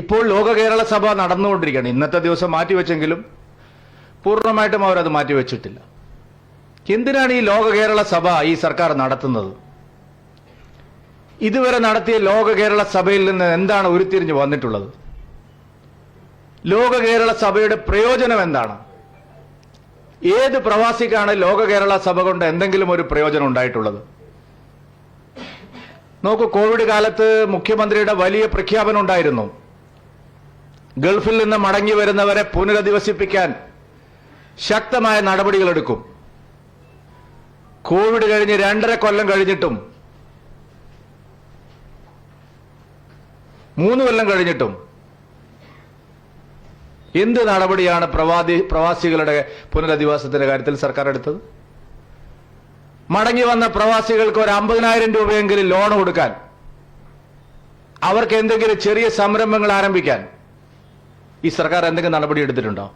ഇപ്പോൾ ലോക കേരള സഭ നടന്നുകൊണ്ടിരിക്കുകയാണ്. ഇന്നത്തെ ദിവസം മാറ്റിവെച്ചെങ്കിലും പൂർണമായിട്ടും അവരത് മാറ്റിവെച്ചിട്ടില്ല. എന്തിനാണ് ഈ ലോക കേരള സഭ ഈ സർക്കാർ നടത്തുന്നത്? ഇതുവരെ നടത്തിയ ലോക കേരള സഭയിൽ നിന്ന് എന്താണ് ഉരുത്തിരിഞ്ഞ് വന്നിട്ടുള്ളത്? ലോക കേരള സഭയുടെ പ്രയോജനം എന്താണ്? ഏത് പ്രവാസിക്കാണ് ലോക കേരള സഭ കൊണ്ട് എന്തെങ്കിലും ഒരു പ്രയോജനം ഉണ്ടായിട്ടുള്ളത്? നോക്കൂ കോവിഡ് കാലത്ത് മുഖ്യമന്ത്രിയുടെ വലിയ പ്രഖ്യാപനം ഉണ്ടായിരുന്നു. ഗൾഫിൽ നിന്ന് മടങ്ങി വരുന്നവരെ പുനരധിവസിപ്പിക്കാൻ ശക്തമായ നടപടികളെടുക്കും. കോവിഡ് കഴിഞ്ഞ് രണ്ടര കൊല്ലം കഴിഞ്ഞിട്ടും മൂന്ന് കൊല്ലം കഴിഞ്ഞിട്ടും എന്ത് നടപടിയാണ് പ്രവാദി പ്രവാസികളുടെ പുനരധിവാസത്തിന്റെ കാര്യത്തിൽ സർക്കാർ എടുത്തത്? മടങ്ങി വന്ന പ്രവാസികൾക്ക് ഒരു അമ്പതിനായിരം രൂപയെങ്കിലും ലോൺ കൊടുക്കാൻ അവർക്ക് എന്തെങ്കിലും ചെറിയ സംരംഭങ്ങൾ ആരംഭിക്കാൻ ഈ സർക്കാർ എന്തെങ്കിലും നടപടി എടുത്തിട്ടുണ്ടോ?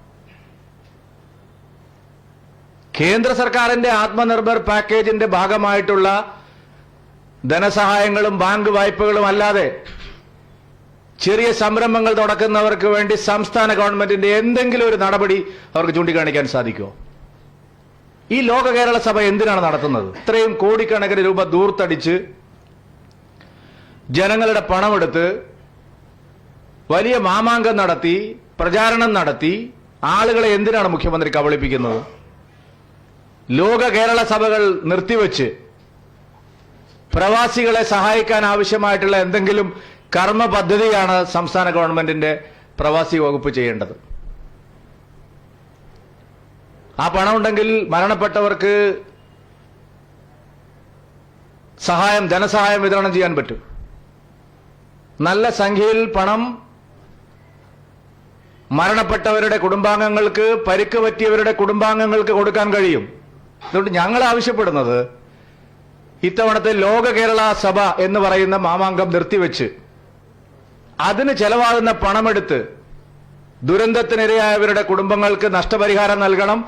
കേന്ദ്ര സർക്കാരിന്റെ ആത്മനിർഭർ പാക്കേജിന്റെ ഭാഗമായിട്ടുള്ള ധനസഹായങ്ങളും ബാങ്ക് വായ്പകളും അല്ലാതെ ചെറിയ സംരംഭങ്ങൾ തുടക്കുന്നവർക്ക് വേണ്ടി സംസ്ഥാന ഗവൺമെന്റിന്റെ എന്തെങ്കിലും ഒരു നടപടി അവർക്ക് ചൂണ്ടിക്കാണിക്കാൻ സാധിക്കുമോ? ഈ ലോക കേരള സഭ എന്തിനാണ് നടത്തുന്നത്? ഇത്രയും കോടിക്കണക്കിന് രൂപ ദൂർത്തടിച്ച് ജനങ്ങളുടെ പണമെടുത്ത് വലിയ മാമാങ്കം നടത്തി പ്രചാരണം നടത്തി ആളുകളെ എന്തിനാണ് മുഖ്യമന്ത്രി കബളിപ്പിക്കുന്നത്? ലോക കേരള സഭകൾ നിർത്തിവെച്ച് പ്രവാസികളെ സഹായിക്കാൻ ആവശ്യമായിട്ടുള്ള എന്തെങ്കിലും കർമ്മ പദ്ധതിയാണ് സംസ്ഥാന ഗവൺമെന്റിന്റെ പ്രവാസി വകുപ്പ് ചെയ്യേണ്ടത്. ആ പണമുണ്ടെങ്കിൽ മരണപ്പെട്ടവർക്ക് സഹായം ധനസഹായം വിതരണം ചെയ്യാൻ പറ്റും. നല്ല സംഖ്യയിൽ പണം മരണപ്പെട്ടവരുടെ കുടുംബാംഗങ്ങൾക്ക് പരിക്ക് പറ്റിയവരുടെ കുടുംബാംഗങ്ങൾക്ക് കൊടുക്കാൻ കഴിയും. അതുകൊണ്ട് ഞങ്ങൾ ആവശ്യപ്പെടുന്നത് ഇത്തവണത്തെ ലോക കേരള സഭ എന്ന് പറയുന്ന മാമാങ്കം നിർത്തിവെച്ച് അതിന് ചെലവാകുന്ന പണമെടുത്ത് ദുരന്തത്തിനിരയായവരുടെ കുടുംബങ്ങൾക്ക് നഷ്ടപരിഹാരം നൽകണം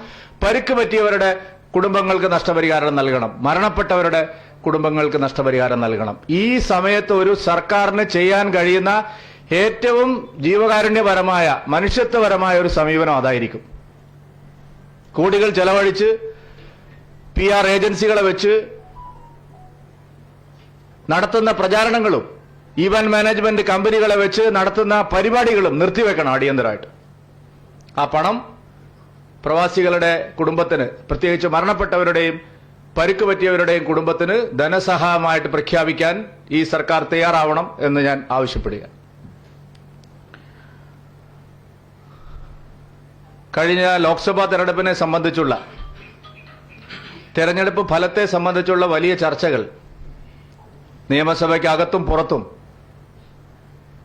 പരിക്ക് പറ്റിയവരുടെ കുടുംബങ്ങൾക്ക് നഷ്ടപരിഹാരം നൽകണം മരണപ്പെട്ടവരുടെ കുടുംബങ്ങൾക്ക് നഷ്ടപരിഹാരം നൽകണം. ഈ സമയത്ത് ഒരു സർക്കാരിന് ചെയ്യാൻ കഴിയുന്ന ഏറ്റവും ജീവകാരുണ്യപരമായ മനുഷ്യത്വപരമായ ഒരു സമീപനം അതായിരിക്കും. കോടികൾ ചെലവഴിച്ച് പി ആർ ഏജൻസികളെ വെച്ച് നടത്തുന്ന പ്രചാരണങ്ങളും ഇവന്റ് മാനേജ്മെന്റ് കമ്പനികളെ വെച്ച് നടത്തുന്ന പരിപാടികളും നിർത്തിവെക്കണം അടിയന്തരമായിട്ട്. ആ പണം പ്രവാസികളുടെ കുടുംബത്തിന് പ്രത്യേകിച്ച് മരണപ്പെട്ടവരുടെയും പരുക്ക് പറ്റിയവരുടെയും കുടുംബത്തിന് ധനസഹായമായിട്ട് പ്രഖ്യാപിക്കാൻ ഈ സർക്കാർ തയ്യാറാവണം എന്ന് ഞാൻ ആവശ്യപ്പെടുക കഴിഞ്ഞ ലോക്സഭാ തെരഞ്ഞെടുപ്പിനെ സംബന്ധിച്ചുള്ള തെരഞ്ഞെടുപ്പ് ഫലത്തെ സംബന്ധിച്ചുള്ള വലിയ ചർച്ചകൾ നിയമസഭയ്ക്കകത്തും പുറത്തും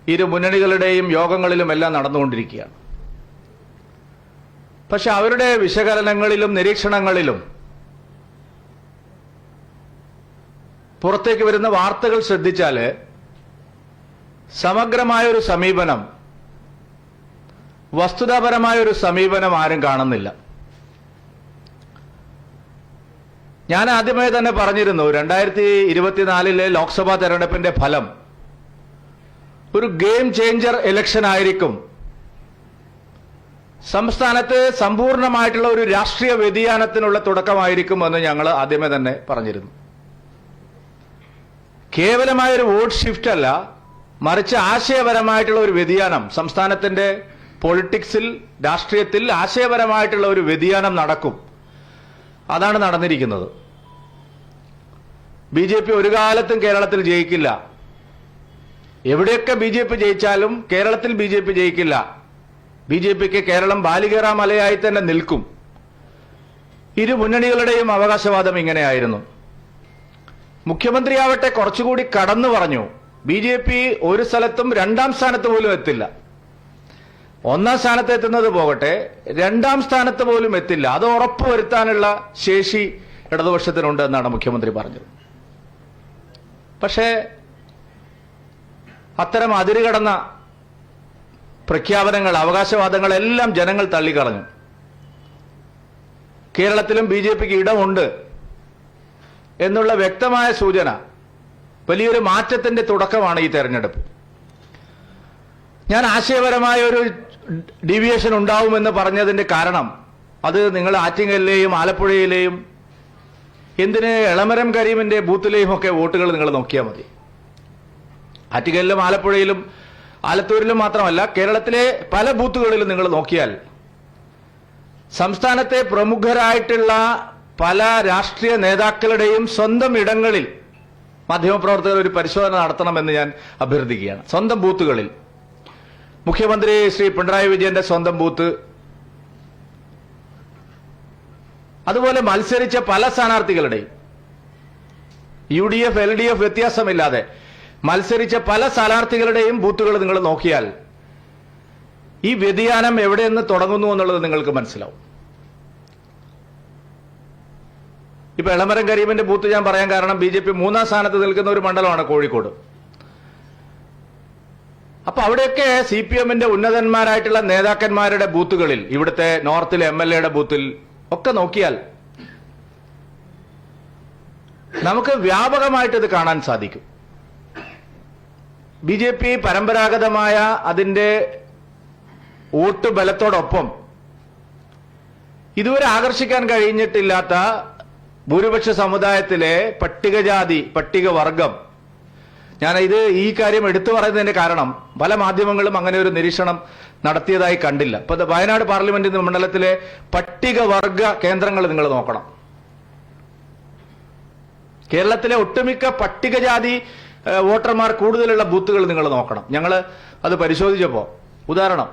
ഇരു മുന്നണികളുടെയും യോഗങ്ങളിലും എല്ലാം നടന്നുകൊണ്ടിരിക്കുകയാണ്. പക്ഷെ അവരുടെ വിശകലനങ്ങളിലും നിരീക്ഷണങ്ങളിലും പുറത്തേക്ക് വരുന്ന വാർത്തകൾ ശ്രദ്ധിച്ചാൽ സമഗ്രമായൊരു സമീപനം വസ്തുതാപരമായ ഒരു സമീപനം ആരും കാണുന്നില്ല. ഞാൻ ആദ്യമായി തന്നെ പറഞ്ഞിരുന്നു രണ്ടായിരത്തി ഇരുപത്തിനാലിലെ ലോക്സഭാ തെരഞ്ഞെടുപ്പിന്റെ ഫലം ഒരു ഗെയിം ചേഞ്ചർ ഇലക്ഷൻ ആയിരിക്കും. സംസ്ഥാനത്ത് സമ്പൂർണമായിട്ടുള്ള ഒരു രാഷ്ട്രീയ വ്യതിയാനത്തിനുള്ള തുടക്കമായിരിക്കും എന്ന് ഞങ്ങൾ ആദ്യമേ തന്നെ പറഞ്ഞിരുന്നു. കേവലമായ ഒരു വോട്ട് ഷിഫ്റ്റ് അല്ല മറിച്ച് ആശയപരമായിട്ടുള്ള ഒരു വ്യതിയാനം സംസ്ഥാനത്തിന്റെ പൊളിറ്റിക്സിൽ രാഷ്ട്രീയത്തിൽ ആശയപരമായിട്ടുള്ള ഒരു വ്യതിയാനം നടക്കും. അതാണ് നടന്നിരിക്കുന്നത്. ബി ജെ പി ഒരു കാലത്തും കേരളത്തിൽ ജയിക്കില്ല. എവിടെയൊക്കെ ബി ജെ പി ജയിച്ചാലും കേരളത്തിൽ ബി ജെ പി ജയിക്കില്ല. ബി ജെ പിക്ക് കേരളം ബാലികേറ മലയായി തന്നെ നിൽക്കും. ഇരു മുന്നണികളുടെയും അവകാശവാദം ഇങ്ങനെയായിരുന്നു. മുഖ്യമന്ത്രിയാവട്ടെ കുറച്ചുകൂടി കടന്നു പറഞ്ഞു. ബി ജെ പി ഒരു സ്ഥലത്തും രണ്ടാം സ്ഥാനത്ത് പോലും എത്തില്ല. ഒന്നാം സ്ഥാനത്ത് എത്തുന്നത് പോകട്ടെ രണ്ടാം സ്ഥാനത്ത് പോലും എത്തില്ല. അത് ഉറപ്പുവരുത്താനുള്ള ശേഷി ഇടതുപക്ഷത്തിനുണ്ട് എന്നാണ് മുഖ്യമന്ത്രി പറഞ്ഞത്. പക്ഷേ അത്തരം അതിരുകടന്ന പ്രഖ്യാപനങ്ങൾ അവകാശവാദങ്ങളെല്ലാം ജനങ്ങൾ തള്ളിക്കളഞ്ഞു. കേരളത്തിലും ബി ജെ പിക്ക് ഇടമുണ്ട് എന്നുള്ള വ്യക്തമായ സൂചന വലിയൊരു മാറ്റത്തിന്റെ തുടക്കമാണ് ഈ തെരഞ്ഞെടുപ്പ്. ഞാൻ ആശയപരമായ ഒരു ഡീവിയേഷൻ ഉണ്ടാവുമെന്ന് പറഞ്ഞതിന്റെ കാരണം അത് നിങ്ങൾ ആറ്റിങ്ങലിലെയും ആലപ്പുഴയിലെയും എന്തിന് എളമരം കരീമിന്റെ ബൂത്തിലെയും ഒക്കെ വോട്ടുകൾ നിങ്ങൾ നോക്കിയാൽ മതി. ആറ്റിങ്ങലിലും ആലപ്പുഴയിലും ആലത്തൂരിലും മാത്രമല്ല കേരളത്തിലെ പല ബൂത്തുകളിലും നിങ്ങൾ നോക്കിയാൽ സംസ്ഥാനത്തെ പ്രമുഖരായിട്ടുള്ള പല രാഷ്ട്രീയ നേതാക്കളുടെയും സ്വന്തം ഇടങ്ങളിൽ മാധ്യമപ്രവർത്തകർ ഒരു പരിശോധന നടത്തണമെന്ന് ഞാൻ അഭ്യർത്ഥിക്കുകയാണ്. സ്വന്തം ബൂത്തുകളിൽ. മുഖ്യമന്ത്രി ശ്രീ പിണറായി വിജയന്റെ സ്വന്തം ബൂത്ത്. അതുപോലെ മത്സരിച്ച പല സ്ഥാനാർത്ഥികളുടെയും. U D F L D F വ്യത്യാസമില്ലാതെ മത്സരിച്ച പല സ്ഥാനാർത്ഥികളുടെയും ബൂത്തുകൾ നിങ്ങൾ നോക്കിയാൽ ഈ വ്യതിയാനം എവിടെ നിന്ന് തുടങ്ങുന്നു എന്നുള്ളത് നിങ്ങൾക്ക് മനസ്സിലാവും. ഇപ്പൊ എളമരം കരീമിന്റെ ബൂത്ത് ഞാൻ പറയാൻ കാരണം ബി ജെ പി മൂന്നാം സ്ഥാനത്ത് നിൽക്കുന്ന ഒരു മണ്ഡലമാണ് കോഴിക്കോട്. അപ്പൊ അവിടെയൊക്കെ സി പി എമ്മിന്റെ ഉന്നതന്മാരായിട്ടുള്ള നേതാക്കന്മാരുടെ ബൂത്തുകളിൽ ഇവിടുത്തെ നോർത്തിലെ എം എൽ എയുടെ ബൂത്തിൽ ഒക്കെ നോക്കിയാൽ നമുക്ക് വ്യാപകമായിട്ട് ഇത് കാണാൻ സാധിക്കും. ബി ജെ പി പരമ്പരാഗതമായ അതിന്റെ വോട്ട് ബലത്തോടൊപ്പം ഇതുവരെ ആകർഷിക്കാൻ കഴിഞ്ഞിട്ടില്ലാത്ത ഭൂരിപക്ഷ സമുദായത്തിലെ പട്ടികജാതി പട്ടികവർഗം ഞാൻ ഇത് ഈ കാര്യം എടുത്തു പറയുന്നതിന്റെ കാരണം പല മാധ്യമങ്ങളും അങ്ങനെ ഒരു നിരീക്ഷണം നടത്തിയതായി കണ്ടില്ല. ഇപ്പൊ വയനാട് പാർലമെന്റ് മണ്ഡലത്തിലെ പട്ടികവർഗ കേന്ദ്രങ്ങൾ നിങ്ങൾ നോക്കണം. കേരളത്തിലെ ഒട്ടുമിക്ക പട്ടികജാതി വോട്ടർമാർ കൂടുതലുള്ള ബൂത്തുകൾ നിങ്ങൾ നോക്കണം. ഞങ്ങൾ അത് പരിശോധിച്ചപ്പോ ഉദാഹരണം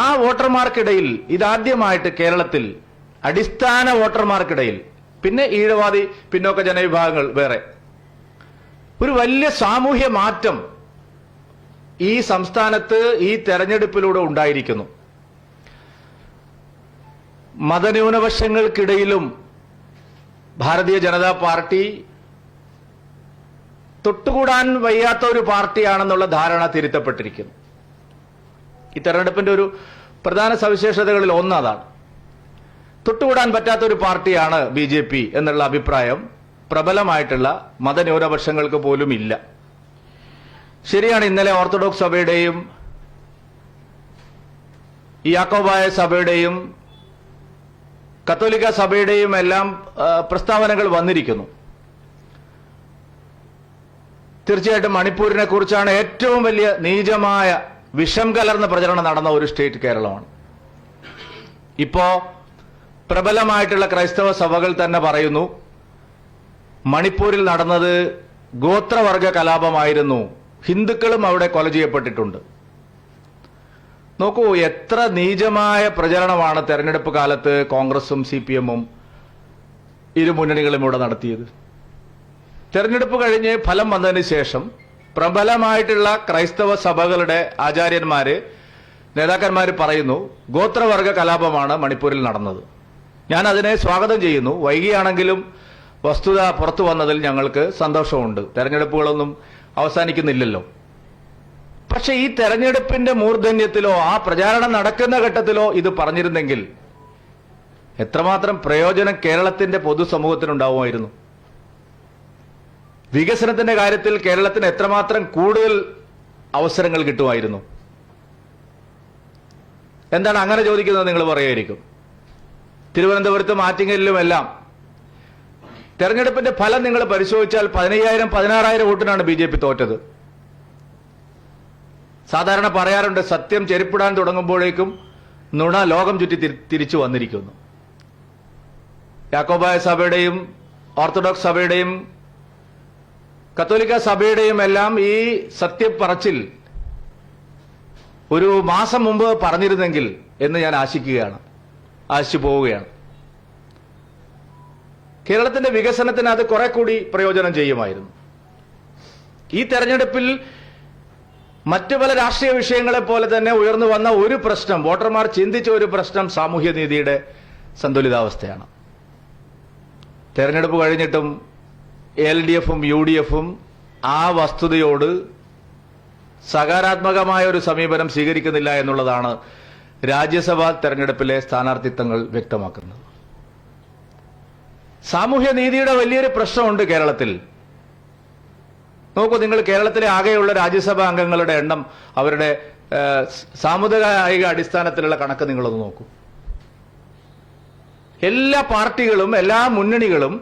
ആ വോട്ടർമാർക്കിടയിൽ ഇതാദ്യമായിട്ട് കേരളത്തിൽ അടിസ്ഥാന വോട്ടർമാർക്കിടയിൽ പിന്നെ ഈഴവാദി പിന്നോക്ക ജനവിഭാഗങ്ങൾ വേറെ. ഒരു വലിയ സാമൂഹ്യ മാറ്റം ഈ സംസ്ഥാനത്ത് ഈ തെരഞ്ഞെടുപ്പിലൂടെ ഉണ്ടായിരിക്കുന്നു. മതന്യൂനപക്ഷങ്ങൾക്കിടയിലും ഭാരതീയ ജനതാ പാർട്ടി തൊട്ടുകൂടാൻ വയ്യാത്ത ഒരു പാർട്ടിയാണെന്നുള്ള ധാരണ തിരുത്തപ്പെട്ടിരിക്കുന്നു. ഈ തെരഞ്ഞെടുപ്പിന്റെ ഒരു പ്രധാന സവിശേഷതകളിൽ ഒന്ന് അതാണ് തൊട്ടുകൂടാൻ പറ്റാത്ത ഒരു പാർട്ടിയാണ് ബി എന്നുള്ള അഭിപ്രായം പ്രബലമായിട്ടുള്ള മതന്യൂനപക്ഷങ്ങൾക്ക് പോലും ഇല്ല. ശരിയാണ് ഇന്നലെ ഓർത്തഡോക്സ് സഭയുടെയും യാക്കോബായ സഭയുടെയും കത്തോലിക്ക സഭയുടെയും എല്ലാം പ്രസ്താവനകൾ വന്നിരിക്കുന്നു. തീർച്ചയായിട്ടും മണിപ്പൂരിനെ കുറിച്ചാണ് ഏറ്റവും വലിയ നീചമായ വിഷം കലർന്ന പ്രചരണം നടന്ന ഒരു സ്റ്റേറ്റ് കേരളമാണ്. ഇപ്പോ പ്രബലമായിട്ടുള്ള ക്രൈസ്തവ സഭകൾ തന്നെ പറയുന്നു മണിപ്പൂരിൽ നടന്നത് ഗോത്രവർഗ കലാപമായിരുന്നു. ഹിന്ദുക്കളും അവിടെ കൊല ചെയ്യപ്പെട്ടിട്ടുണ്ട്. നോക്കൂ എത്ര നീചമായ പ്രചരണമാണ് തെരഞ്ഞെടുപ്പ് കാലത്ത് കോൺഗ്രസും സി പി എമ്മും ഇരു മുന്നണികളും ഇവിടെ നടത്തിയത്. തെരഞ്ഞെടുപ്പ് കഴിഞ്ഞ് ഫലം വന്നതിന് ശേഷം പ്രബലമായിട്ടുള്ള ക്രൈസ്തവ സഭകളുടെ ആചാര്യന്മാര് നേതാക്കന്മാർ പറയുന്നു ഗോത്രവർഗ കലാപമാണ് മണിപ്പൂരിൽ നടന്നത്. ഞാൻ അതിനെ സ്വാഗതം ചെയ്യുന്നു. വൈകിയാണെങ്കിലും വസ്തുത പുറത്തു വന്നതിൽ ഞങ്ങൾക്ക് സന്തോഷമുണ്ട്. തെരഞ്ഞെടുപ്പുകളൊന്നും അവസാനിക്കുന്നില്ലല്ലോ. പക്ഷെ ഈ തെരഞ്ഞെടുപ്പിന്റെ മൂർധന്യത്തിലോ ആ പ്രചാരണം നടക്കുന്ന ഘട്ടത്തിലോ ഇത് പറഞ്ഞിരുന്നെങ്കിൽ എത്രമാത്രം പ്രയോജനം കേരളത്തിന്റെ പൊതുസമൂഹത്തിനുണ്ടാവുമായിരുന്നു. വികസനത്തിന്റെ കാര്യത്തിൽ കേരളത്തിന് എത്രമാത്രം കൂടുതൽ അവസരങ്ങൾ കിട്ടുമായിരുന്നു. എന്താണ് അങ്ങനെ ചോദിക്കുന്നത് നിങ്ങൾ പറയായിരിക്കും. തിരുവനന്തപുരത്തും ആറ്റിങ്ങലിലും എല്ലാം തെരഞ്ഞെടുപ്പിന്റെ ഫലം നിങ്ങൾ പരിശോധിച്ചാൽ പതിനയ്യായിരം പതിനാറായിരം വോട്ടിനാണ് ബി ജെ പി തോറ്റത്. സാധാരണ പറയാറുണ്ട് സത്യം ചെരുപ്പിടാൻ തുടങ്ങുമ്പോഴേക്കും നുണ ലോകം ചുറ്റി തിരിച്ചു വന്നിരിക്കുന്നു. യാക്കോബായ സഭയുടെയും ഓർത്തഡോക്സ് സഭയുടെയും കത്തോലിക്ക സഭയുടെയും എല്ലാം ഈ സത്യപ്പറച്ചിൽ ഒരു മാസം മുമ്പ് പറഞ്ഞിരുന്നെങ്കിൽ എന്ന് ഞാൻ ആശിക്കുകയാണ് ആശിച്ചു പോവുകയാണ്. കേരളത്തിന്റെ വികസനത്തിന് അത് കുറെ കൂടി പ്രയോജനം ചെയ്യുമായിരുന്നു. ഈ തെരഞ്ഞെടുപ്പിൽ മറ്റു പല രാഷ്ട്രീയ വിഷയങ്ങളെ പോലെ തന്നെ ഉയർന്നു വന്ന ഒരു പ്രശ്നം വോട്ടർമാർ ചിന്തിച്ച ഒരു പ്രശ്നം സാമൂഹ്യനീതിയുടെ സന്തുലിതാവസ്ഥയാണ്. തെരഞ്ഞെടുപ്പ് കഴിഞ്ഞിട്ടും എൽ ഡി എഫും യു ഡി എഫും ആ വസ്തുതയോട് സകാരാത്മകമായ ഒരു സമീപനം സ്വീകരിക്കുന്നില്ല എന്നുള്ളതാണ് രാജ്യസഭാ തെരഞ്ഞെടുപ്പിലെ സ്ഥാനാർത്ഥിത്വങ്ങൾ വ്യക്തമാക്കുന്നത്. സാമൂഹ്യനീതിയുടെ വലിയൊരു പ്രശ്നമുണ്ട് കേരളത്തിൽ. നോക്കൂ നിങ്ങൾ കേരളത്തിലെ ആകെയുള്ള രാജ്യസഭാ അംഗങ്ങളുടെ എണ്ണം അവരുടെ സാമുദായിക അടിസ്ഥാനത്തിലുള്ള കണക്ക് നിങ്ങളൊന്ന് നോക്കൂ. എല്ലാ പാർട്ടികളും എല്ലാ മുന്നണികളും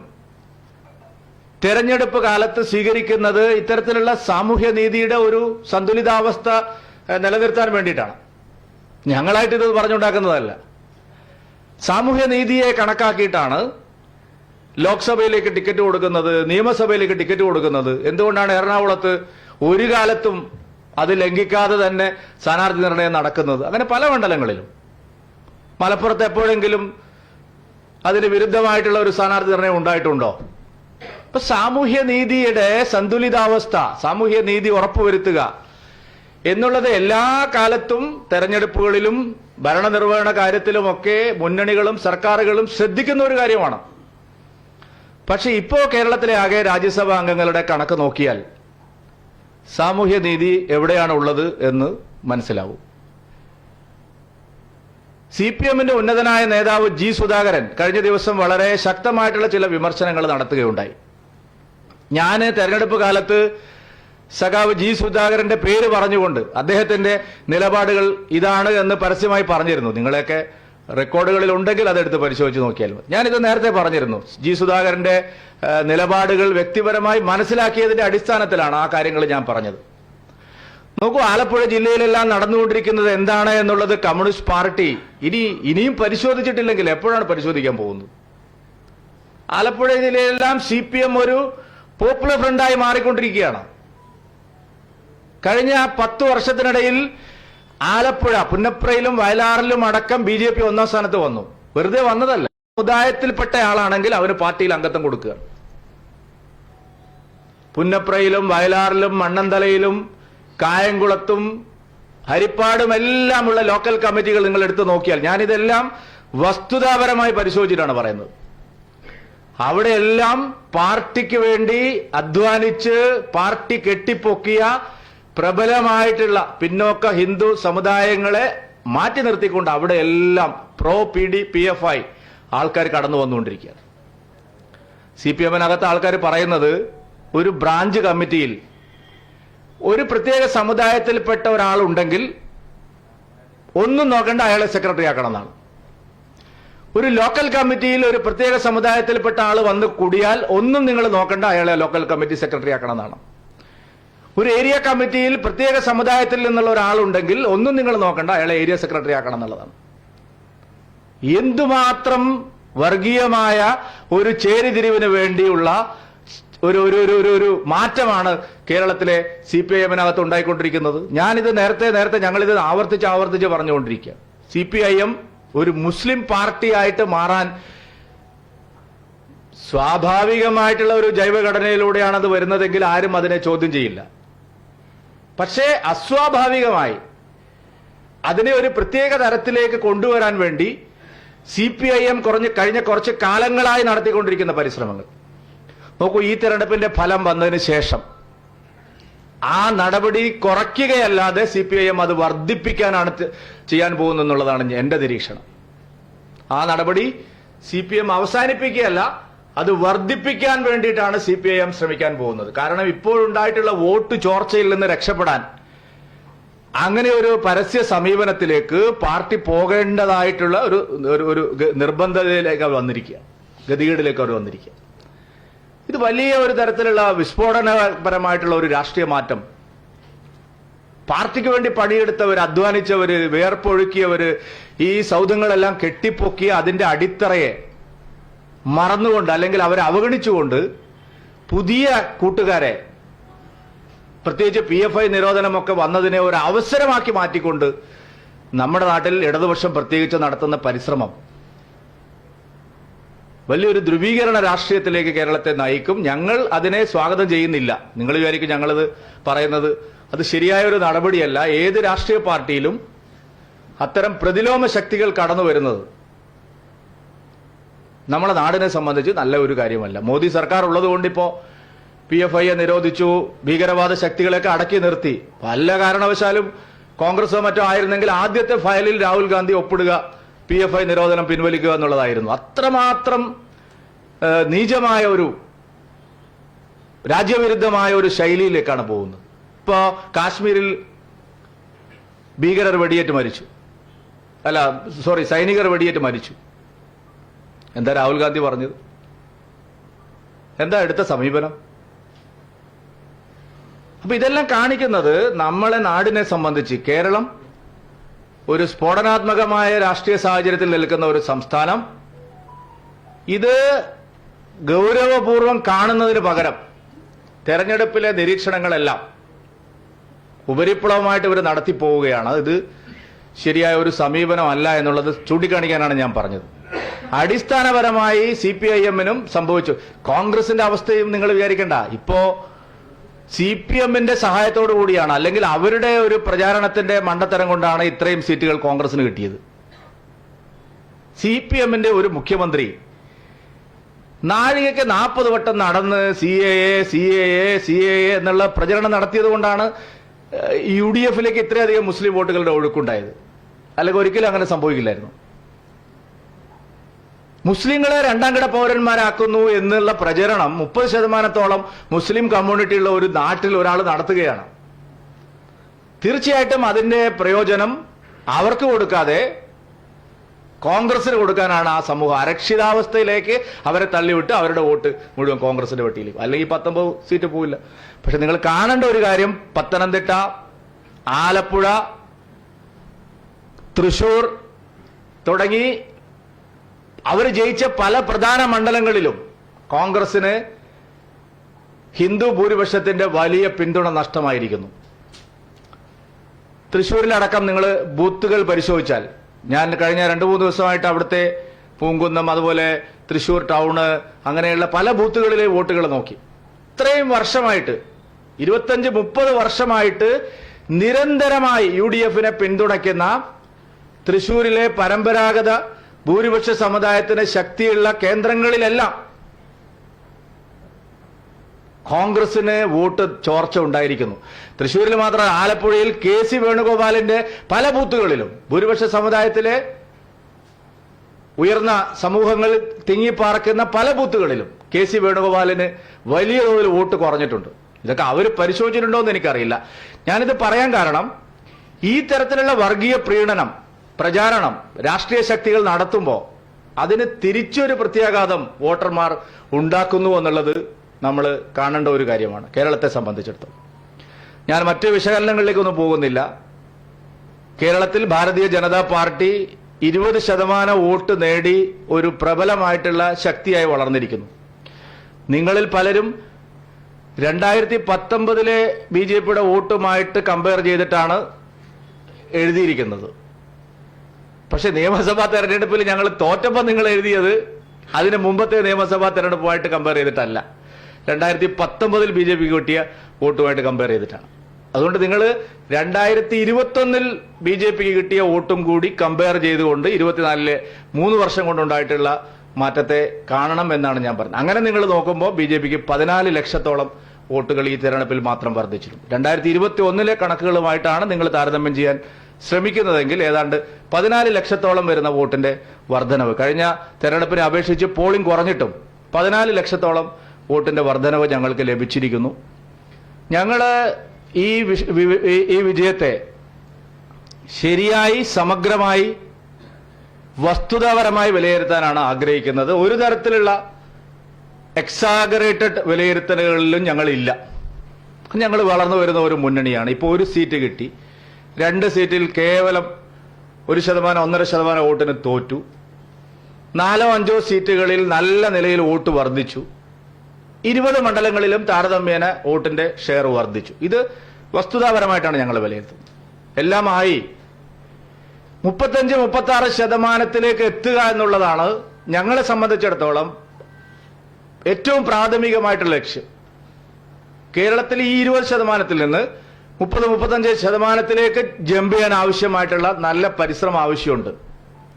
തെരഞ്ഞെടുപ്പ് കാലത്ത് സ്വീകരിക്കുന്നത് ഇത്തരത്തിലുള്ള സാമൂഹ്യ നീതിയുടെ ഒരു സന്തുലിതാവസ്ഥ നിലനിർത്താൻ വേണ്ടിയിട്ടാണ്. ഞങ്ങളായിട്ട് ഇത് പറഞ്ഞുണ്ടാക്കുന്നതല്ല. സാമൂഹ്യ നീതിയെ കണക്കാക്കിയിട്ടാണ് ലോക്സഭയിലേക്ക് ടിക്കറ്റ് കൊടുക്കുന്നത് നിയമസഭയിലേക്ക് ടിക്കറ്റ് കൊടുക്കുന്നത് എന്തുകൊണ്ടാണ് എറണാകുളത്ത് ഒരു കാലത്തും അത് ലംഘിക്കാതെ തന്നെ സ്ഥാനാർത്ഥി നിർണയം നടക്കുന്നത്? അങ്ങനെ പല മണ്ഡലങ്ങളിലും. മലപ്പുറത്ത് എപ്പോഴെങ്കിലും അതിന് വിരുദ്ധമായിട്ടുള്ള ഒരു സ്ഥാനാർത്ഥി നിർണയം ഉണ്ടായിട്ടുണ്ടോ? ഇപ്പൊ സാമൂഹ്യ നീതിയുടെ സന്തുലിതാവസ്ഥ സാമൂഹ്യ നീതി ഉറപ്പുവരുത്തുക എന്നുള്ളത് എല്ലാ കാലത്തും തെരഞ്ഞെടുപ്പുകളിലും ഭരണനിർവഹണ കാര്യത്തിലുമൊക്കെ മുന്നണികളും സർക്കാരുകളും ശ്രദ്ധിക്കുന്ന ഒരു കാര്യമാണ്. പക്ഷെ ഇപ്പോൾ കേരളത്തിലെ ആകെ രാജ്യസഭാ അംഗങ്ങളുടെ കണക്ക് നോക്കിയാൽ സാമൂഹ്യ നീതി എവിടെയാണ് ഉള്ളത് എന്ന് മനസ്സിലാവും. സി പി എമ്മിന്റെ ഉന്നതനായ നേതാവ് ജി സുധാകരൻ കഴിഞ്ഞ ദിവസം വളരെ ശക്തമായിട്ടുള്ള ചില വിമർശനങ്ങൾ നടത്തുകയുണ്ടായി. ഞാൻ തെരഞ്ഞെടുപ്പ് കാലത്ത് സഖാവ് ജി സുധാകരന്റെ പേര് പറഞ്ഞുകൊണ്ട് അദ്ദേഹത്തിന്റെ നിലപാടുകൾ ഇതാണ് എന്ന് പരസ്യമായി പറഞ്ഞിരുന്നു. നിങ്ങളെയൊക്കെ റെക്കോർഡുകളിൽ ഉണ്ടെങ്കിൽ അതെടുത്ത് പരിശോധിച്ച് നോക്കിയാൽ മതി ഞാനിത് നേരത്തെ പറഞ്ഞിരുന്നു. ജി സുധാകരന്റെ നിലപാടുകൾ വ്യക്തിപരമായി മനസ്സിലാക്കിയതിന്റെ അടിസ്ഥാനത്തിലാണ് ആ കാര്യങ്ങൾ ഞാൻ പറഞ്ഞത്. നോക്കൂ ആലപ്പുഴ ജില്ലയിലെല്ലാം നടന്നുകൊണ്ടിരിക്കുന്നത് എന്താണ് എന്നുള്ളത് കമ്മ്യൂണിസ്റ്റ് പാർട്ടി ഇനി ഇനിയും പരിശോധിച്ചിട്ടില്ലെങ്കിൽ എപ്പോഴാണ് പരിശോധിക്കാൻ പോകുന്നത്? ആലപ്പുഴ ജില്ലയിലെല്ലാം സി പി എം ഒരു പോപ്പുലർ ഫ്രണ്ടായി മാറിക്കൊണ്ടിരിക്കുകയാണ്. കഴിഞ്ഞ പത്ത് വർഷത്തിനിടയിൽ ആലപ്പുഴ പുന്നപ്രയിലും വയലാറിലും അടക്കം ബി ജെ പി ഒന്നാം സ്ഥാനത്ത് വന്നു. വെറുതെ വന്നതല്ല. സമുദായത്തിൽപ്പെട്ട ആളാണെങ്കിൽ അവന് പാർട്ടിയിൽ അംഗത്വം കൊടുക്കുക. പുന്നപ്രയിലും വയലാറിലും മണ്ണന്തലയിലും കായംകുളത്തും ഹരിപ്പാടും എല്ലാമുള്ള ലോക്കൽ കമ്മിറ്റികൾ നിങ്ങൾ എടുത്തു നോക്കിയാൽ ഞാനിതെല്ലാം വസ്തുതാപരമായി പരിശോധിച്ചിട്ടാണ് പറയുന്നത്. അവിടെയെല്ലാം പാർട്ടിക്ക് വേണ്ടി അധ്വാനിച്ച് പാർട്ടി കെട്ടിപ്പൊക്കിയ പ്രബലമായിട്ടുള്ള പിന്നോക്ക ഹിന്ദു സമുദായങ്ങളെ മാറ്റി നിർത്തിക്കൊണ്ട് അവിടെ എല്ലാം pro P D P F I ആൾക്കാർ കടന്നു വന്നുകൊണ്ടിരിക്കുകയാണ്. സി പി എമ്മിനകത്ത് ആൾക്കാർ പറയുന്നത് ഒരു ബ്രാഞ്ച് കമ്മിറ്റിയിൽ ഒരു പ്രത്യേക സമുദായത്തിൽപ്പെട്ട ഒരാളുണ്ടെങ്കിൽ ഒന്നും നോക്കേണ്ട അയാളെ സെക്രട്ടറി ആക്കണം എന്നാണ് ഒരു ലോക്കൽ കമ്മിറ്റിയിൽ ഒരു പ്രത്യേക സമുദായത്തിൽപ്പെട്ട ആൾ വന്ന് കൂടിയാൽ ഒന്നും നിങ്ങൾ നോക്കേണ്ട അയാളെ ലോക്കൽ കമ്മിറ്റി സെക്രട്ടറി ആക്കണം എന്നാണ് ഒരു ഏരിയ കമ്മിറ്റിയിൽ പ്രത്യേക സമുദായത്തിൽ നിന്നുള്ള ഒരാളുണ്ടെങ്കിൽ ഒന്നും നിങ്ങൾ നോക്കണ്ട അയാളെ ഏരിയ സെക്രട്ടറി ആക്കണം എന്നുള്ളതാണ്. എന്തുമാത്രം വർഗീയമായ ഒരു ചേരിതിരിവിന് വേണ്ടിയുള്ള ഒരു ഒരു ഒരു ഒരു ഒരു മാറ്റമാണ് കേരളത്തിലെ സി പി ഐ എമ്മിനകത്ത് ഉണ്ടായിക്കൊണ്ടിരിക്കുന്നത്. ഞാനിത് നേരത്തെ നേരത്തെ ഞങ്ങളിത് ആവർത്തിച്ച് ആവർത്തിച്ച് പറഞ്ഞുകൊണ്ടിരിക്കുക. സി പി ഐ എം ഒരു മുസ്ലിം പാർട്ടിയായിട്ട് മാറാൻ സ്വാഭാവികമായിട്ടുള്ള ഒരു ജൈവഘടനയിലൂടെയാണ് അത് വരുന്നതെങ്കിൽ ആരും അതിനെ ചോദ്യം ചെയ്യില്ല. പക്ഷേ അസ്വാഭാവികമായി അതിനെ ഒരു പ്രത്യേക തരത്തിലേക്ക് കൊണ്ടുവരാൻ വേണ്ടി സി പി ഐ എം കുറഞ്ഞ് കഴിഞ്ഞ കുറച്ച് കാലങ്ങളായി നടത്തിക്കൊണ്ടിരിക്കുന്ന പരിശ്രമങ്ങൾ. നോക്കൂ ഈ തെരഞ്ഞെടുപ്പിന്റെ ഫലം വന്നതിന് ശേഷം ആ നടപടി കുറയ്ക്കുകയല്ലാതെ സി പി ഐ എം അത് വർദ്ധിപ്പിക്കാനാണ് ചെയ്യാൻ പോകുന്നതെന്നുള്ളതാണ് എന്റെ നിരീക്ഷണം. ആ നടപടി സി പി എം അവസാനിപ്പിക്കുകയല്ല അത് വർദ്ധിപ്പിക്കാൻ വേണ്ടിയിട്ടാണ് സി പി ഐ എം ശ്രമിക്കാൻ പോകുന്നത്. കാരണം ഇപ്പോഴുണ്ടായിട്ടുള്ള വോട്ട് ചോർച്ചയിൽ നിന്ന് രക്ഷപ്പെടാൻ അങ്ങനെ ഒരു പരസ്യ സമീപനത്തിലേക്ക് പാർട്ടി പോകേണ്ടതായിട്ടുള്ള ഒരു ഒരു- നിർബന്ധതയിലേക്ക് അവർ വന്നിരിക്കുക. ഗതികേടിലേക്ക് അവർ വന്നിരിക്കുക. ഇത് വലിയ ഒരു തരത്തിലുള്ള വിസ്ഫോടനപരമായിട്ടുള്ള ഒരു രാഷ്ട്രീയ മാറ്റം. പാർട്ടിക്ക് വേണ്ടി പണിയെടുത്തവർ അധ്വാനിച്ചവര് വേർപ്പൊഴുക്കിയവര് ഈ സൗധങ്ങളെല്ലാം കെട്ടിപ്പൊക്കി അതിന്റെ അടിത്തറയെ മറന്നുകൊണ്ട് അല്ലെങ്കിൽ അവരെ അവഗണിച്ചുകൊണ്ട് പുതിയ കൂട്ടുകാരെ പ്രത്യേകിച്ച് പി എഫ് ഐ നിരോധനമൊക്കെ വന്നതിനെ ഒരു അവസരമാക്കി മാറ്റിക്കൊണ്ട് നമ്മുടെ നാട്ടിൽ ഇടതുപക്ഷം പ്രത്യേകിച്ച് നടത്തുന്ന പരിശ്രമം വലിയൊരു ധ്രുവീകരണ രാഷ്ട്രീയത്തിലേക്ക് കേരളത്തെ നയിക്കും. ഞങ്ങൾ അതിനെ സ്വാഗതം ചെയ്യുന്നില്ല. നിങ്ങൾ വിചാരിക്കും ഞങ്ങളത് പറയുന്നത് അത് ശരിയായ ഒരു നടപടിയല്ല. ഏത് രാഷ്ട്രീയ പാർട്ടിയിലും അത്തരം പ്രതിലോമ ശക്തികൾ കടന്നു വരുന്നത് നമ്മുടെ നാടിനെ സംബന്ധിച്ച് നല്ല ഒരു കാര്യമല്ല. മോദി സർക്കാർ ഉള്ളത് കൊണ്ടിപ്പോ പി എഫ് ഐയെ നിരോധിച്ചു ഭീകരവാദ ശക്തികളെയൊക്കെ അടക്കി നിർത്തി. പല കാരണവശാലും കോൺഗ്രസോ മറ്റോ ആയിരുന്നെങ്കിൽ ആദ്യത്തെ ഫയലിൽ രാഹുൽ ഗാന്ധി ഒപ്പിടുക പി എഫ് ഐ നിരോധനം പിൻവലിക്കുക എന്നുള്ളതായിരുന്നു. അത്രമാത്രം നീചമായ ഒരു രാജ്യവിരുദ്ധമായ ഒരു ശൈലിയിലേക്കാണ് പോകുന്നത്. ഇപ്പോ കാശ്മീരിൽ ഭീകരർ വെടിയേറ്റ് മരിച്ചു. അല്ല സോറി സൈനികർ വെടിയേറ്റ് മരിച്ചു. എന്താ രാഹുൽ ഗാന്ധി പറഞ്ഞത്? എന്താ എടുത്ത സമീപനം? അപ്പൊ ഇതെല്ലാം കാണിക്കുന്നത് നമ്മളെ നാടിനെ സംബന്ധിച്ച് കേരളം ഒരു സ്ഫോടനാത്മകമായ രാഷ്ട്രീയ സാഹചര്യത്തിൽ നിൽക്കുന്ന ഒരു സംസ്ഥാനം. ഇത് ഗൗരവപൂർവം കാണുന്നതിന് പകരം തെരഞ്ഞെടുപ്പിലെ നിരീക്ഷണങ്ങളെല്ലാം ഉപരിപ്ലവമായിട്ട് ഇവർ നടത്തിപ്പോവുകയാണ്. ഇത് ശരിയായ ഒരു സമീപനമല്ല എന്നുള്ളത് ചൂണ്ടിക്കാണിക്കാനാണ് ഞാൻ പറഞ്ഞത്. അടിസ്ഥാനപരമായി സി പി ഐ എമ്മിനും സംഭവിച്ചു. കോൺഗ്രസിന്റെ അവസ്ഥയും നിങ്ങൾ വിചാരിക്കണ്ട. ഇപ്പോ സി പി എമ്മിന്റെ സഹായത്തോടു കൂടിയാണ്. അല്ലെങ്കിൽ അവരുടെ ഒരു പ്രചാരണത്തിന്റെ മണ്ടത്തരം കൊണ്ടാണ് ഇത്രയും സീറ്റുകൾ കോൺഗ്രസിന് കിട്ടിയത്. സി പി എമ്മിന്റെ ഒരു മുഖ്യമന്ത്രി നാഴികയ്ക്ക് നാൽപ്പത് വട്ടം നടന്ന് C A A C A A C A A എന്നുള്ള പ്രചരണം നടത്തിയത് കൊണ്ടാണ് യു ഡി എഫിലേക്ക് ഇത്രയധികം മുസ്ലിം വോട്ടുകളുടെ ഒഴുക്കുണ്ടായത്. അല്ലെങ്കിൽ ഒരിക്കലും അങ്ങനെ സംഭവിക്കില്ലായിരുന്നു. മുസ്ലിങ്ങളെ രണ്ടാം കിട പൗരന്മാരാക്കുന്നു എന്നുള്ള പ്രചരണം മുപ്പത് ശതമാനത്തോളം മുസ്ലിം കമ്മ്യൂണിറ്റിയുള്ള ഒരു നാട്ടിൽ ഒരാൾ നടത്തുകയാണ്. തീർച്ചയായിട്ടും അതിന്റെ പ്രയോജനം അവർക്ക് കൊടുക്കാതെ കോൺഗ്രസിന് കൊടുക്കാനാണ് ആ സമൂഹം. അരക്ഷിതാവസ്ഥയിലേക്ക് അവരെ തള്ളിവിട്ട് അവരുടെ വോട്ട് മുഴുവൻ കോൺഗ്രസിന്റെ വെട്ടിയിലേക്ക് അല്ലെങ്കിൽ പത്തൊമ്പത് സീറ്റ് പോവില്ല. പക്ഷെ നിങ്ങൾ കാണേണ്ട ഒരു കാര്യം പത്തനംതിട്ട ആലപ്പുഴ തൃശൂർ തുടങ്ങി അവർ ജയിച്ച പല പ്രധാന മണ്ഡലങ്ങളിലും കോൺഗ്രസിന് ഹിന്ദു ഭൂരിപക്ഷത്തിന്റെ വലിയ പിന്തുണ നഷ്ടമായിരിക്കുന്നു. തൃശ്ശൂരിലടക്കം നിങ്ങൾ ബൂത്തുകൾ പരിശോധിച്ചാൽ ഞാൻ കഴിഞ്ഞ രണ്ടു മൂന്ന് ദിവസമായിട്ട് അവിടുത്തെ പൂങ്കുന്നം അതുപോലെ തൃശ്ശൂർ ടൗണ് അങ്ങനെയുള്ള പല ബൂത്തുകളിലെ വോട്ടുകൾ നോക്കി. ഇത്രയും വർഷമായിട്ട് ഇരുപത്തഞ്ച് മുപ്പത് വർഷമായിട്ട് നിരന്തരമായി യു ഡി എഫിനെ പിന്തുണയ്ക്കുന്ന തൃശൂരിലെ പരമ്പരാഗത ഭൂരിപക്ഷ സമുദായത്തിന് ശക്തിയുള്ള കേന്ദ്രങ്ങളിലെല്ലാം കോൺഗ്രസിന് വോട്ട് ചോർച്ച ഉണ്ടായിരിക്കുന്നു. തൃശ്ശൂരിൽ മാത്രം ആലപ്പുഴയിൽ കെ സി വേണുഗോപാലിന്റെ പല ബൂത്തുകളിലും ഭൂരിപക്ഷ സമുദായത്തിലെ ഉയർന്ന സമൂഹങ്ങൾ തിങ്ങിപ്പാർക്കുന്ന പല ബൂത്തുകളിലും കെ സി വേണുഗോപാലിന് വലിയ തോതിൽ വോട്ട് കുറഞ്ഞിട്ടുണ്ട്. ഇതൊക്കെ അവർ പരിശോധിച്ചിട്ടുണ്ടോ എന്ന് എനിക്കറിയില്ല. ഞാനിത് പറയാൻ കാരണം ഈ തരത്തിലുള്ള വർഗീയ പ്രീണനം പ്രചാരണം രാഷ്ട്രീയ ശക്തികൾ നടത്തുമ്പോൾ അതിന് തിരിച്ചൊരു പ്രത്യാഘാതം വോട്ടർമാർ ഉണ്ടാക്കുന്നു എന്നുള്ളത് നമ്മൾ കാണേണ്ട ഒരു കാര്യമാണ് കേരളത്തെ സംബന്ധിച്ചിടത്തോളം. ഞാൻ മറ്റ് വിശകലനങ്ങളിലേക്കൊന്നും പോകുന്നില്ല. കേരളത്തിൽ ഭാരതീയ ജനതാ പാർട്ടി ഇരുപത് ശതമാനം വോട്ട് നേടി ഒരു പ്രബലമായിട്ടുള്ള ശക്തിയായി വളർന്നിരിക്കുന്നു. നിങ്ങളിൽ പലരും രണ്ടായിരത്തി പത്തൊമ്പതിലെ ബി ജെ പിയുടെ വോട്ടുമായിട്ട് കമ്പയർ ചെയ്തിട്ടാണ് എഴുതിയിരിക്കുന്നത്. പക്ഷെ നിയമസഭാ തെരഞ്ഞെടുപ്പിൽ ഞങ്ങൾ തോറ്റപ്പോൾ നിങ്ങൾ എഴുതിയത് അതിന് മുമ്പത്തെ നിയമസഭാ തെരഞ്ഞെടുപ്പുമായിട്ട് കമ്പയർ ചെയ്തിട്ടല്ല. രണ്ടായിരത്തി പത്തൊമ്പതിൽ ബി ജെ പിക്ക് കിട്ടിയ വോട്ടുമായിട്ട് കമ്പയർ ചെയ്തിട്ടാണ്. അതുകൊണ്ട് നിങ്ങൾ രണ്ടായിരത്തി ഇരുപത്തൊന്നിൽ ബി ജെ പിക്ക് കിട്ടിയ വോട്ടും കൂടി കമ്പയർ ചെയ്തുകൊണ്ട് ഇരുപത്തിനാലിലെ മൂന്ന് വർഷം കൊണ്ടുണ്ടായിട്ടുള്ള മാറ്റത്തെ കാണണം എന്നാണ് ഞാൻ പറഞ്ഞത്. അങ്ങനെ നിങ്ങൾ നോക്കുമ്പോൾ ബി ജെ പിക്ക് പതിനാല് ലക്ഷത്തോളം വോട്ടുകൾ ഈ തെരഞ്ഞെടുപ്പിൽ മാത്രം വർദ്ധിച്ചിരുന്നു. രണ്ടായിരത്തി ഇരുപത്തി ഒന്നിലെ കണക്കുകളുമായിട്ടാണ് നിങ്ങൾ താരതമ്യം ചെയ്യാൻ ശ്രമിക്കുന്നതെങ്കിൽ ഏതാണ്ട് പതിനാല് ലക്ഷത്തോളം വരുന്ന വോട്ടിന്റെ വർധനവ്. കഴിഞ്ഞ തെരഞ്ഞെടുപ്പിനെ അപേക്ഷിച്ച് പോളിംഗ് കുറഞ്ഞിട്ടും പതിനാല് ലക്ഷത്തോളം വോട്ടിന്റെ വർധനവ് ഞങ്ങൾക്ക് ലഭിച്ചിരിക്കുന്നു. ഞങ്ങൾ ഈ ഈ- വിജയത്തെ ശരിയായി സമഗ്രമായി വസ്തുതാപരമായി വിലയിരുത്താനാണ് ആഗ്രഹിക്കുന്നത്. ഒരു തരത്തിലുള്ള എക്സാഗറേറ്റഡ് വിലയിരുത്തലുകളിലും ഞങ്ങളില്ല. ഞങ്ങൾ വളർന്നു വരുന്ന ഒരു മുന്നണിയാണ്. ഇപ്പോൾ ഒരു സീറ്റ് കിട്ടി. രണ്ട് സീറ്റിൽ കേവലം ഒരു ശതമാനം ഒന്നര ശതമാനം വോട്ടിന് തോറ്റു. നാലോ അഞ്ചോ സീറ്റുകളിൽ നല്ല നിലയിൽ വോട്ട് വർദ്ധിച്ചു. ഇരുപത് മണ്ഡലങ്ങളിലും താരതമ്യേന വോട്ടിന്റെ ഷെയർ വർദ്ധിച്ചു. ഇത് വസ്തുതാപരമായിട്ടാണ് ഞങ്ങൾ വിലയിരുത്തുന്നത്. എല്ലാമായി മുപ്പത്തഞ്ച് മുപ്പത്തി ആറ് ശതമാനത്തിലേക്ക് എത്തുക എന്നുള്ളതാണ് ഞങ്ങളെ സംബന്ധിച്ചിടത്തോളം ഏറ്റവും പ്രാഥമികമായിട്ടുള്ള ലക്ഷ്യം. കേരളത്തിൽ ഈ ഇരുപത് ശതമാനത്തിൽ നിന്ന് മുപ്പത് മുപ്പത്തഞ്ച് ശതമാനത്തിലേക്ക് ജമ്പ് ചെയ്യാൻ ആവശ്യമായിട്ടുള്ള നല്ല പരിശ്രമം ആവശ്യമുണ്ട്.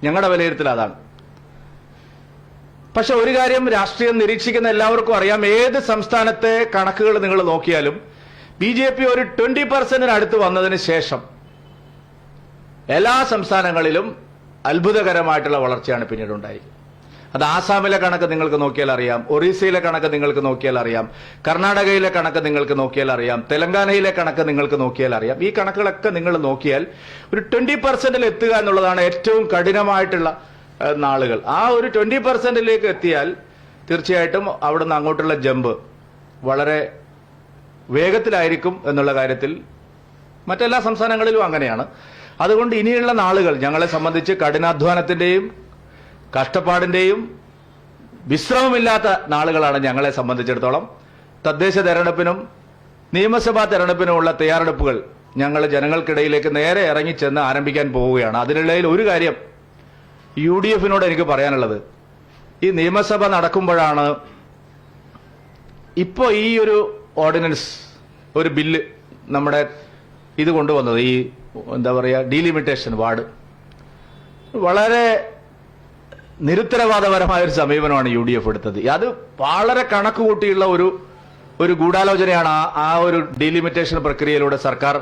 ഞങ്ങളുടെ വിലയിരുത്തൽ അതാണ്. പക്ഷെ ഒരു കാര്യം രാഷ്ട്രീയം നിരീക്ഷിക്കുന്ന എല്ലാവർക്കും അറിയാം. ഏത് സംസ്ഥാനത്തെ കണക്കുകൾ നിങ്ങൾ നോക്കിയാലും ബി ജെ പി ഒരു ട്വന്റി പെർസെന്റിന് അടുത്ത് വന്നതിന് ശേഷം എല്ലാ സംസ്ഥാനങ്ങളിലും അത്ഭുതകരമായിട്ടുള്ള വളർച്ചയാണ് പിന്നീട് ഉണ്ടായിരിക്കുന്നത് അത് ആസാമിലെ കണക്ക് നിങ്ങൾക്ക് നോക്കിയാൽ അറിയാം ഒറീസയിലെ കണക്ക് നിങ്ങൾക്ക് നോക്കിയാൽ അറിയാം കർണാടകയിലെ കണക്ക് നിങ്ങൾക്ക് നോക്കിയാൽ അറിയാം തെലങ്കാനയിലെ കണക്ക് നിങ്ങൾക്ക് നോക്കിയാൽ അറിയാം. ഈ കണക്കുകളൊക്കെ നിങ്ങൾ നോക്കിയാൽ ഒരു ട്വന്റി പെർസെന്റിൽ എത്തുക എന്നുള്ളതാണ് ഏറ്റവും കഠിനമായിട്ടുള്ള നാളുകൾ. ആ ഒരു ട്വന്റി പെർസെന്റിലേക്ക് എത്തിയാൽ തീർച്ചയായിട്ടും അവിടുന്ന് അങ്ങോട്ടുള്ള ജമ്പ് വളരെ വേഗത്തിലായിരിക്കും എന്നുള്ള കാര്യത്തിൽ മറ്റെല്ലാ സംസ്ഥാനങ്ങളിലും അങ്ങനെയാണ്. അതുകൊണ്ട് ഇനിയുള്ള നാളുകൾ ഞങ്ങളെ സംബന്ധിച്ച് കഠിനാധ്വാനത്തിന്റെയും കഷ്ടപ്പാടിന്റെയും വിശ്രമമില്ലാത്ത നാളുകളാണ് ഞങ്ങളെ സംബന്ധിച്ചിടത്തോളം. തദ്ദേശ തെരഞ്ഞെടുപ്പിനും നിയമസഭാ തെരഞ്ഞെടുപ്പിനുമുള്ള തയ്യാറെടുപ്പുകൾ ഞങ്ങൾ ജനങ്ങൾക്കിടയിലേക്ക് നേരെ ഇറങ്ങിച്ചെന്ന് ആരംഭിക്കാൻ പോവുകയാണ്. അതിനിടയിൽ ഒരു കാര്യം യു ഡി എഫിനോട് എനിക്ക് പറയാനുള്ളത്. ഈ നിയമസഭ നടക്കുമ്പോഴാണ് ഇപ്പോൾ ഈ ഒരു ഓർഡിനൻസ് ഒരു ബില്ല് നമ്മുടെ ഇത് കൊണ്ടുവന്നത്. ഈ എന്താ പറയുക ഡീലിമിറ്റേഷൻ വാർഡ്. വളരെ നിരുത്തരവാദപരമായ ഒരു സമീപനമാണ് യു ഡി എഫ് എടുത്തത്. അത് വളരെ കണക്ക് കൂട്ടിയുള്ള ഒരു ഒരു ഗൂഢാലോചനയാണ് ആ ആ ഒരു ഡിലിമിറ്റേഷൻ പ്രക്രിയയിലൂടെ സർക്കാർ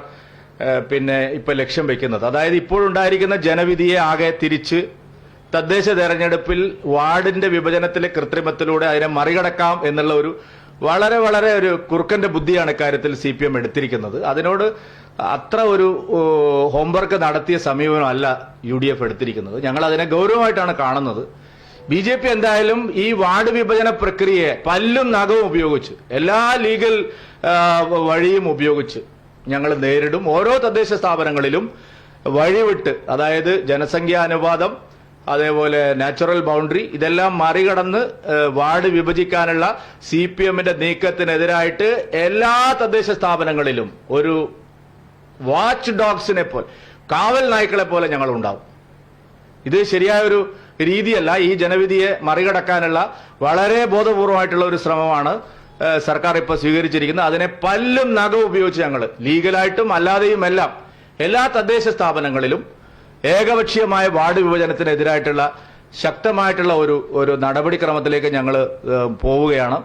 പിന്നെ ഇപ്പൊ ലക്ഷ്യം വെക്കുന്നത്. അതായത് ഇപ്പോഴുണ്ടായിരിക്കുന്ന ജനവിധിയെ ആകെ തിരിച്ച് തദ്ദേശ തെരഞ്ഞെടുപ്പിൽ വാർഡിന്റെ വിഭജനത്തിലെ കൃത്രിമത്തിലൂടെ അതിനെ മറികടക്കാം എന്നുള്ള ഒരു വളരെ വളരെ ഒരു കുറുക്കന്റെ ബുദ്ധിയാണ് ഇക്കാര്യത്തിൽ സി പി എം എടുത്തിരിക്കുന്നത്. അതിനോട് അത്ര ഒരു ഹോംവർക്ക് നടത്തിയ സമീപനമല്ല യു ഡി എഫ് എടുത്തിരിക്കുന്നത്. ഞങ്ങൾ അതിനെ ഗൗരവമായിട്ടാണ് കാണുന്നത്. ബി ജെ പി എന്തായാലും ഈ വാർഡ് വിഭജന പ്രക്രിയയെ പല്ലും നഖവും ഉപയോഗിച്ച് എല്ലാ ലീഗൽ വഴിയും ഉപയോഗിച്ച് ഞങ്ങൾ നേരിടും. ഓരോ തദ്ദേശ സ്ഥാപനങ്ങളിലും വഴിവിട്ട് അതായത് ജനസംഖ്യാ ജനസംഖ്യാനുപാതം അതേപോലെ നാച്ചുറൽ ബൗണ്ടറി ഇതെല്ലാം മറികടന്ന് വാർഡ് വിഭജിക്കാനുള്ള സി പി എമ്മിന്റെ നീക്കത്തിനെതിരായിട്ട് എല്ലാ തദ്ദേശ സ്ഥാപനങ്ങളിലും ഒരു വാച്ച് ഡോഗ്സിനെ പോലെ കാവൽ നായ്ക്കളെ പോലെ ഞങ്ങൾ ഉണ്ടാവും. ഇത് ശരിയായ ഒരു രീതിയല്ല. ഈ ജനവിധിയെ മറികടക്കാനുള്ള വളരെ ബോധപൂർവമായിട്ടുള്ള ഒരു ശ്രമമാണ് സർക്കാർ ഇപ്പോൾ സ്വീകരിച്ചിരിക്കുന്നത്. അതിനെ പല്ലും നഖം ഉപയോഗിച്ച് ഞങ്ങൾ ലീഗലായിട്ടും അല്ലാതെയും എല്ലാം എല്ലാ തദ്ദേശ സ്ഥാപനങ്ങളിലും ഏകപക്ഷീയമായ വാർഡ് വിഭജനത്തിനെതിരായിട്ടുള്ള ശക്തമായിട്ടുള്ള ഒരു ഒരു നടപടിക്രമത്തിലേക്ക് ഞങ്ങൾ പോവുകയാണ്.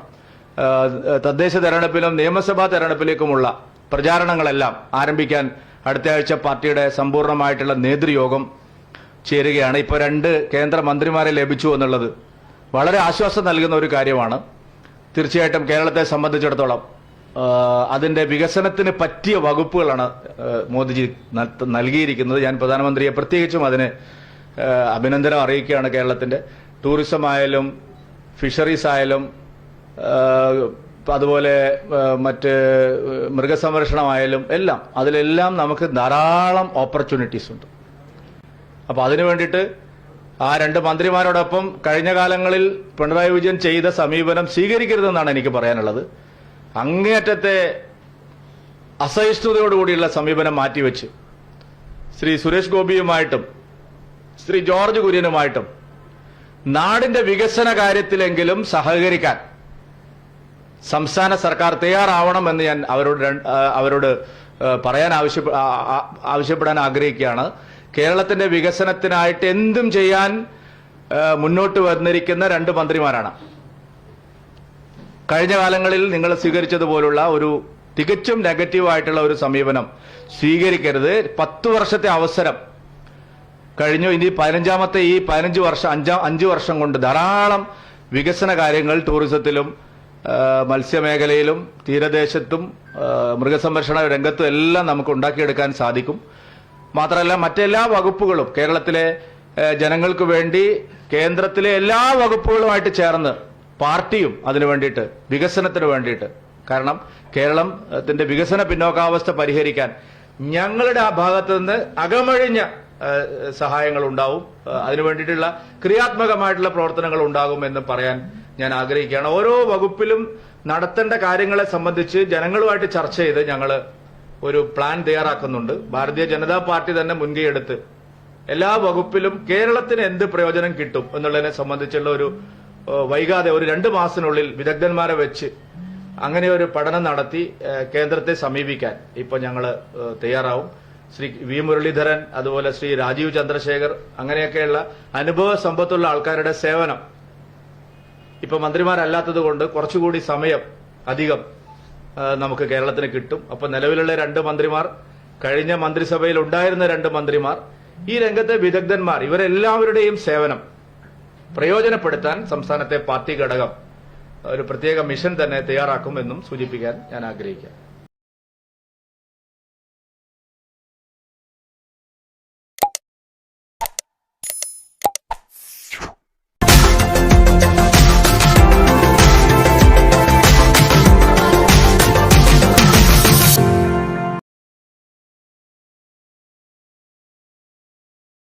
തദ്ദേശ തെരഞ്ഞെടുപ്പിലും നിയമസഭാ തെരഞ്ഞെടുപ്പിലേക്കുമുള്ള പ്രചാരണങ്ങളെല്ലാം ആരംഭിക്കാൻ അടുത്ത ആഴ്ച പാർട്ടിയുടെ സമ്പൂർണമായിട്ടുള്ള നേതൃയോഗം ചേരുകയാണ്. ഇപ്പോൾ രണ്ട് കേന്ദ്ര മന്ത്രിമാരെ ലഭിച്ചു എന്നുള്ളത് വളരെ ആശ്വാസം നൽകുന്ന ഒരു കാര്യമാണ്. തീർച്ചയായിട്ടും കേരളത്തെ സംബന്ധിച്ചിടത്തോളം അതിന്റെ വികസനത്തിന് പറ്റിയ വകുപ്പുകളാണ് മോദിജി നൽ- നൽകിയിരിക്കുന്നത്. ഞാൻ പ്രധാനമന്ത്രിയെ പ്രത്യേകിച്ചും അതിന് അഭിനന്ദനം അറിയിക്കുകയാണ് കേരളത്തിന്റെ. ടൂറിസം ആയാലും ഫിഷറീസ് ആയാലും അതുപോലെ മറ്റ് മൃഗസംരക്ഷണമായാലും എല്ലാം അതിലെല്ലാം നമുക്ക് ധാരാളം ഓപ്പർച്യൂണിറ്റീസ് ഉണ്ട്. അപ്പോൾ അതിനു വേണ്ടിയിട്ട് ആ രണ്ട് മന്ത്രിമാരോടൊപ്പം കഴിഞ്ഞ കാലങ്ങളിൽ പിണറായി വിജയൻ ചെയ്ത സമീപനം സ്വീകരിക്കരുതെന്നാണ് എനിക്ക് പറയാനുള്ളത്. അങ്ങേയറ്റത്തെ അസഹിഷ്ണുതയോടുകൂടിയുള്ള സമീപനം മാറ്റിവെച്ച് ശ്രീ സുരേഷ് ഗോപിയുമായിട്ടും ശ്രീ ജോർജ് കുര്യനുമായിട്ടും നാടിന്റെ വികസന കാര്യത്തിലെങ്കിലും സഹകരിക്കാൻ സംസ്ഥാന സർക്കാർ തയ്യാറാവണമെന്ന് ഞാൻ അവരോട് അവരോട് പറയാൻ ആവശ്യ ആവശ്യപ്പെടാൻ ആഗ്രഹിക്കുകയാണ്. കേരളത്തിന്റെ വികസനത്തിനായിട്ട് എന്തും ചെയ്യാൻ മുന്നോട്ട് വന്നിരിക്കുന്ന രണ്ട് മന്ത്രിമാരാണ്. കഴിഞ്ഞ കാലങ്ങളിൽ നിങ്ങൾ സ്വീകരിച്ചതുപോലുള്ള ഒരു തികച്ചും നെഗറ്റീവായിട്ടുള്ള ഒരു സമീപനം സ്വീകരിക്കരുത്. പത്തു വർഷത്തെ അവസരം കഴിഞ്ഞു. ഇനി പതിനഞ്ചാമത്തെ ഈ പതിനഞ്ച് വർഷം അഞ്ചാം അഞ്ച് വർഷം കൊണ്ട് ധാരാളം വികസന കാര്യങ്ങൾ ടൂറിസത്തിലും മത്സ്യമേഖലയിലും തീരദേശത്തും മൃഗസംരക്ഷണ രംഗത്തും എല്ലാം നമുക്ക് ഉണ്ടാക്കിയെടുക്കാൻ സാധിക്കും. മാത്രമല്ല മറ്റെല്ലാ വകുപ്പുകളും കേരളത്തിലെ ജനങ്ങൾക്ക് വേണ്ടി കേന്ദ്രത്തിലെ എല്ലാ വകുപ്പുകളുമായിട്ട് ചേർന്ന് പാർട്ടിയും അതിനു വേണ്ടിയിട്ട് വികസനത്തിന് വേണ്ടിയിട്ട്. കാരണം കേരളത്തിന്റെ വികസന പിന്നോക്കാവസ്ഥ പരിഹരിക്കാൻ ഞങ്ങളുടെ ആ ഭാഗത്ത് നിന്ന് അകമഴിഞ്ഞ സഹായങ്ങൾ ഉണ്ടാവും അതിനു വേണ്ടിയിട്ടുള്ള ക്രിയാത്മകമായിട്ടുള്ള പ്രവർത്തനങ്ങൾ ഉണ്ടാകും എന്ന് പറയാൻ ഞാൻ ആഗ്രഹിക്കുകയാണ്. ഓരോ വകുപ്പിലും നടത്തേണ്ട കാര്യങ്ങളെ സംബന്ധിച്ച് ജനങ്ങളുമായിട്ട് ചർച്ച ചെയ്ത് ഞങ്ങൾ ഒരു പ്ലാൻ തയ്യാറാക്കുന്നുണ്ട്. ഭാരതീയ ജനതാ പാർട്ടി തന്നെ മുൻകൈയെടുത്ത് എല്ലാ വകുപ്പിലും കേരളത്തിന് എന്ത് പ്രയോജനം കിട്ടും എന്നുള്ളതിനെ സംബന്ധിച്ചുള്ള ഒരു വൈകാതെ ഒരു രണ്ട് മാസത്തിനുള്ളിൽ വിദഗ്ധന്മാരെ വെച്ച് അങ്ങനെ ഒരു പഠനം നടത്തി കേന്ദ്രത്തെ സമീപിക്കാൻ ഇപ്പൊ ഞങ്ങൾ തയ്യാറാവും. ശ്രീ വി മുരളീധരൻ അതുപോലെ ശ്രീ രാജീവ് ചന്ദ്രശേഖർ അങ്ങനെയൊക്കെയുള്ള അനുഭവ സമ്പത്തുള്ള ആൾക്കാരുടെ സേവനം ഇപ്പൊ മന്ത്രിമാരല്ലാത്തത് കൊണ്ട് കുറച്ചുകൂടി സമയം അധികം നമുക്ക് കേരളത്തിന് കിട്ടും. അപ്പൊ നിലവിലുള്ള രണ്ട് മന്ത്രിമാർ കഴിഞ്ഞ മന്ത്രിസഭയിൽ ഉണ്ടായിരുന്ന രണ്ട് മന്ത്രിമാർ ഈ രംഗത്തെ വിദഗ്ധന്മാർ ഇവരെല്ലാവരുടെയും സേവനം പ്രയോജനപ്പെടുത്താൻ സംസ്ഥാനത്തെ പാർട്ടി ഘടകം ഒരു പ്രത്യേക മിഷൻ തന്നെ തയ്യാറാക്കുമെന്നും സൂചിപ്പിക്കാൻ ഞാൻ ആഗ്രഹിക്കാം